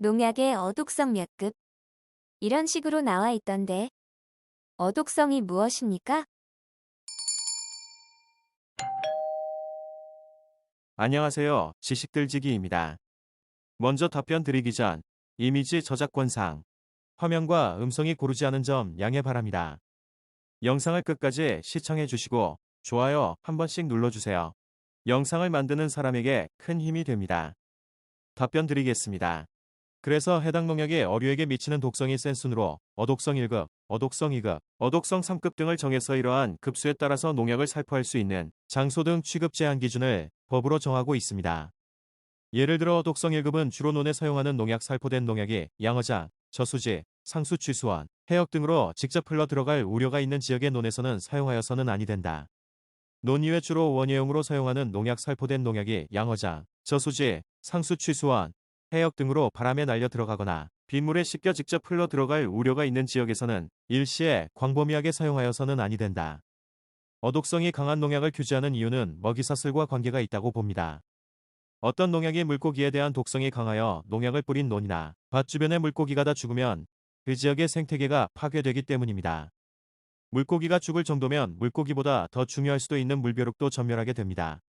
농약의 어독성 몇 급. 이런 식으로 나와 있던데. 어독성이 무엇입니까? 안녕하세요. 지식들지기입니다. 먼저 답변 드리기 전 이미지 저작권상 화면과 음성이 고르지 않은 점 양해 바랍니다. 영상을 끝까지 시청해 주시고 좋아요 한 번씩 눌러주세요. 영상을 만드는 사람에게 큰 힘이 됩니다. 답변 드리겠습니다. 그래서 해당 농약이 어류에게 미치는 독성이 센 순으로 어독성 1급, 어독성 2급, 어독성 3급 등을 정해서 이러한 급수에 따라서 농약을 살포할 수 있는 장소 등 취급 제한 기준을 법으로 정하고 있습니다. 예를 들어 독성 1급은 주로 논에 사용하는 농약 살포된 농약이 양어장, 저수지, 상수 취수원, 해역 등으로 직접 흘러 들어갈 우려가 있는 지역의 논에서는 사용하여서는 아니 된다. 논 이외 주로 원예용으로 사용하는 농약 살포된 농약이 양어장, 저수지, 상수 취수원, 해역 등으로 바람에 날려 들어가거나 빗물에 씻겨 직접 흘러 들어갈 우려가 있는 지역에서는 일시에 광범위하게 사용하여서는 아니 된다. 어독성이 강한 농약을 규제하는 이유는 먹이사슬과 관계가 있다고 봅니다. 어떤 농약이 물고기에 대한 독성이 강하여 농약을 뿌린 논이나 밭 주변의 물고기가 다 죽으면 그 지역의 생태계가 파괴되기 때문입니다. 물고기가 죽을 정도면 물고기보다 더 중요할 수도 있는 물벼룩도 전멸하게 됩니다.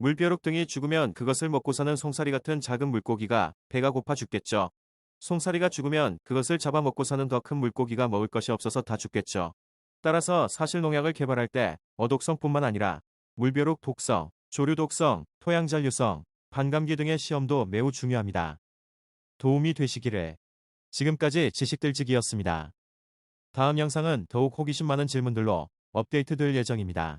물벼룩 등이 죽으면 그것을 먹고 사는 송사리 같은 작은 물고기가 배가 고파 죽겠죠. 송사리가 죽으면 그것을 잡아먹고 사는 더 큰 물고기가 먹을 것이 없어서 다 죽겠죠. 따라서 사실 농약을 개발할 때 어독성뿐만 아니라 물벼룩 독성, 조류 독성, 토양 잔류성, 반감기 등의 시험도 매우 중요합니다. 도움이 되시기를. 지금까지 지식들지기였습니다. 다음 영상은 더욱 호기심 많은 질문들로 업데이트 될 예정입니다.